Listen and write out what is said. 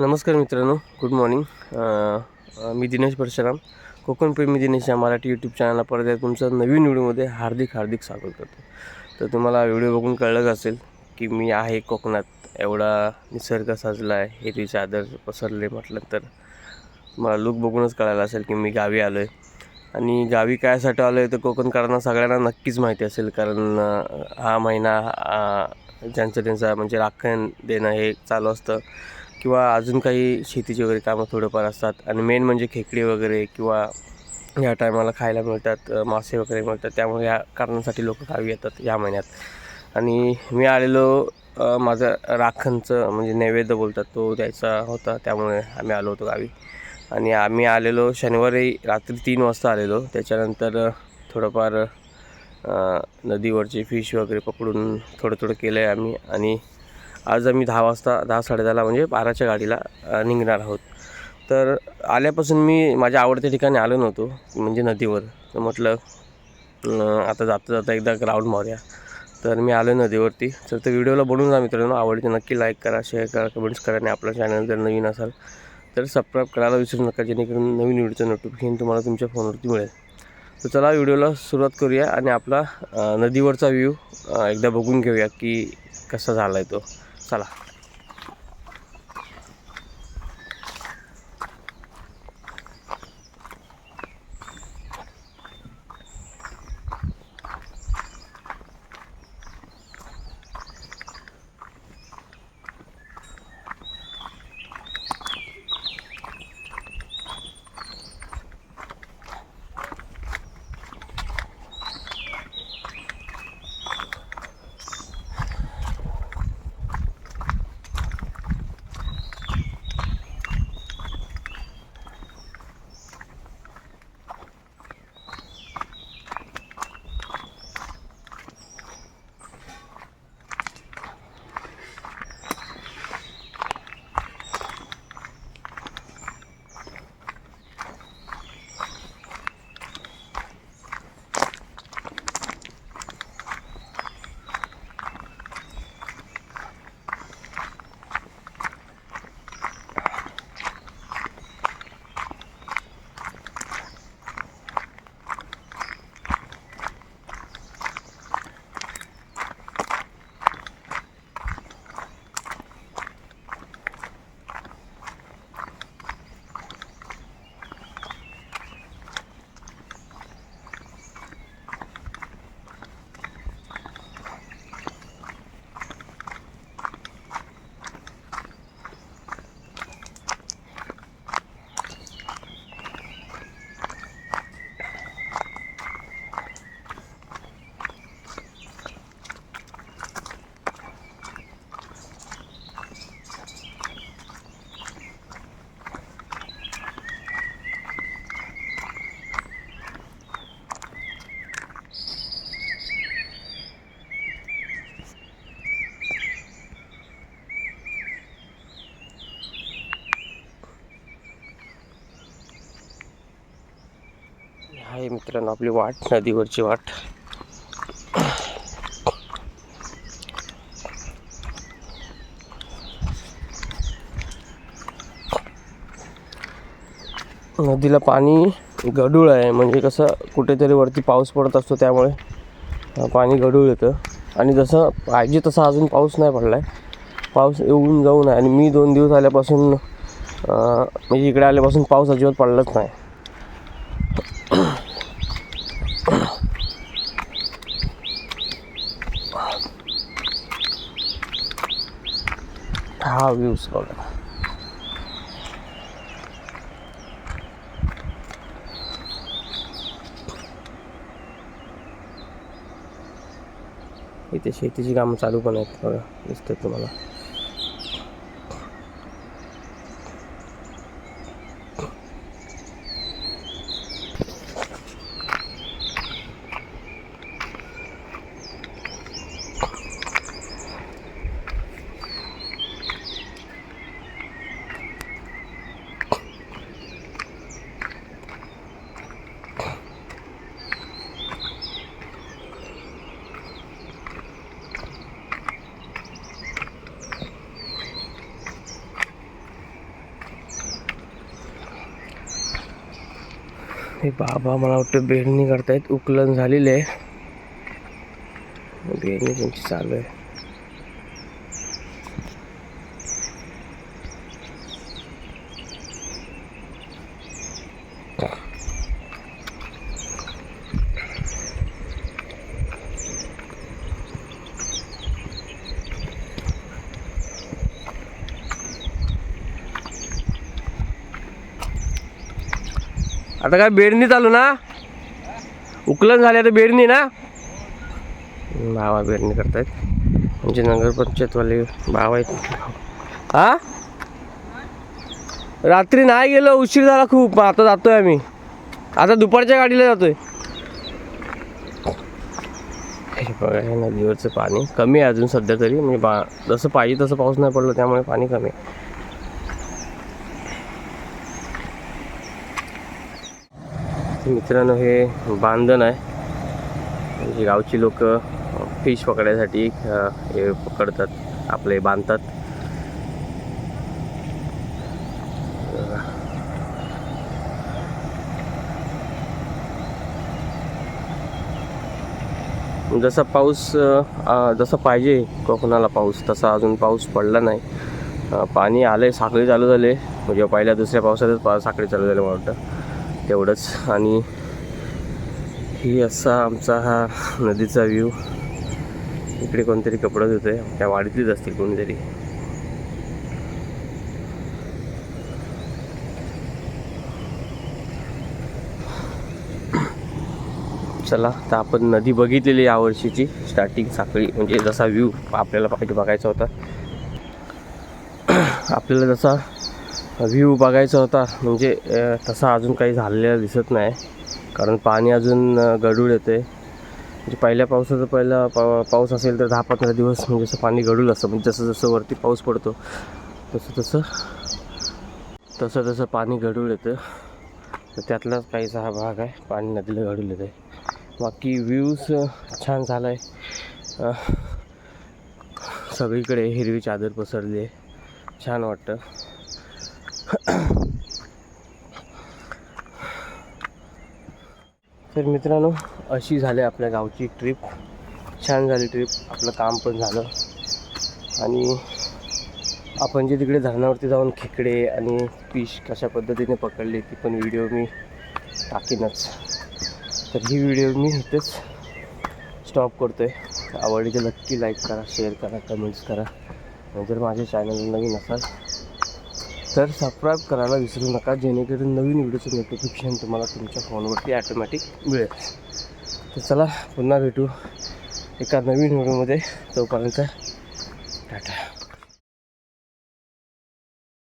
नमस्कार मित्रांनो good morning मी दिनेश परशुराम. कोकण प्रेमी दिनेश या मराठी यूट्यूब चॅनलला परत आहे तुमचं नवीन व्हिडिओमध्ये हार्दिक हार्दिक स्वागत करतो. तर तुम्हाला व्हिडिओ बघून कळलंच असेल की मी आहे कोकणात. एवढा निसर्ग साजला आहे हे तिचे चादर पसरले म्हटलं तर मला लुक बघूनच कळायला असेल की मी गावी आलो आहे आणि गावी कायसाठी आलो आहे तर कोकणकरांना सगळ्यांना नक्कीच माहिती असेल कारण हा महिना ज्यांचं त्यांचा म्हणजे राखण देणं हे चालू असतं. किंवा अजून काही शेतीची वगैरे कामं थोडंफार असतात. आणि मेन म्हणजे खेकडे वगैरे किंवा ह्या टायमाला खायला मिळतात मासे वगैरे मिळतात. त्यामुळे या कारणासाठी लोक गावी येतात या महिन्यात. आणि मी आलेलो माझं राखणचं म्हणजे नैवेद्य बोलतात तो द्यायचा होता. त्यामुळे आम्ही आलो होतो गावी. आणि आम्ही आलेलो शनिवारी रात्री तीन वाजता आलेलो. त्याच्यानंतर थोडंफार नदीवरचे फिश वगैरे पकडून थोडं थोडं केलं आहे आम्ही. आणि आज आम्ही दहा वाजता दहा साडेदहाला म्हणजे बाराच्या गाडीला निघणार आहोत. तर आल्यापासून मी माझ्या आवडत्या ठिकाणी आलो नव्हतो म्हणजे नदीवर. तर म्हटलं आता जाता जाता एकदा ग्राउंड मारूया. तर मी आलो नदीवरती. तर ते व्हिडिओला बनवून जा मित्रांनो आवडते नक्की लाईक करा शेअर करा कमेंट्स करा आणि आपल्या चॅनल जर नवीन असाल तर सबस्क्राईब करायला विसरू नका जेणेकरून नवीन व्हिडिओचं नोटिफिकेशन तुम्हाला तुमच्या फोनवरती मिळेल. तर चला व्हिडिओला सुरुवात करूया आणि आपला नदीवरचा व्ह्यू एकदा बघून घेऊया की कसा झाला आहे तो. चला आहे मित्रांनो आपली वाट नदीवरची वाट. नदीला पाणी गढूळ आहे म्हणजे कसं कुठेतरी वरती पाऊस पडत असतो त्यामुळे पाणी गढूळ येतं. आणि जसं पाहिजे तसा अजून पाऊस नाही पडला आहे पाऊस येऊन जाऊन आहे आणि मी दोन दिवस आल्यापासून म्हणजे इकडे आल्यापासून पाऊस अजिबात पडलाच नाही. हा व्ह्यूज बघा इथे शेतीची कामं चालू पण आहेत बघा दिसते तुम्हाला हे बाबा मला वाटतं बेडणी करतायत. उकलन झालेली आहे. बेडणी त्यांची चालू आहे. आता काय बेडणी चालू ना? उकलन झाले आता बेडणी ना? भावा बेडणी करतायत. म्हणजे नगरपंचायतवाले भाव आहेत. हा रात्री नाही गेलो उशीर झाला खूप. आता जातोय आम्ही. आता दुपारच्या गाडीला जातोय. बघा हे नदीवरचं पाणी कमी आहे अजून सध्या तरी. म्हणजे बा जसं पाहिजे तसं पाऊस नाही पडलं त्यामुळे पाणी कमी आहे. मित्रांनो हे बांधण आहे. म्हणजे गावची लोक फिश पकडायसाठी हे पकडतात आपले बांधतात. जसा पाऊस जसा पाहिजे कोकणाला पाऊस तसा अजून पाऊस पडला नाही. पाणी आलं आहे साखळी चालू झाले. म्हणजे पहिल्या दुसऱ्या पावसातच पा साखळी चालू झाली मला वाटतं. तेवढंच आणि ही असा आमचा हा नदीचा व्ह्यू इकडे कोणतरी कपडे धुतोय. त्या वाडीतलीच असतील कोणीतरी. चला तर आपण नदी बघितलेली यावर्षीची स्टार्टिंग साखळी म्हणजे जसा व्ह्यू आपल्याला पाहिजे बघायचा होता. आपल्याला जसा व्ह्यू बघायचा होता. म्हणजे तसा अजून काही झालेला दिसत नाही. कारण पाणी अजून गडूळ येते. म्हणजे पहिल्या पावसाचं पहिला पा पाऊस असेल तर दहा पंधरा दिवस म्हणजे असं पाणी गडूळ असतं. म्हणजे जसं जसं वरती पाऊस पडतो तसं तसं तसं तसं पाणी गडूळ येतं. तर त्यातलाच काहीसा हा भाग आहे. पाणी नदीला गढूळ येते. बाकी व्ह्यूज छान झाला आहे सगळीकडे हिरवी चादर पसरली आहे. छान वाटतं. तर मित्रांनो अशी झाली आपल्या गावची ट्रिप छान झाली ट्रिप आपलं काम पण झालं. आणि आपण जे तिकडे धरणावरती जाऊन खेकडे आणि फिश कशा पद्धतीने पकडले ती पण व्हिडिओ मी टाकीनच. तर ही व्हिडिओ मी इथेच स्टॉप करतो आहे आवडली तर नक्की लाईक करा शेअर करा कमेंट्स करा. जर माझ्या चॅनल नवीन असाल तर सबस्क्राईब करायला विसरू नका जेणेकरून नवीन व्हिडिओचं नोटिफिकेशन तुम्हाला तुमच्या फोनवरती ॲटोमॅटिक मिळेल. तर चला पुन्हा भेटू एका नवीन व्हिडिओमध्ये. तोपर्यंत टाटा.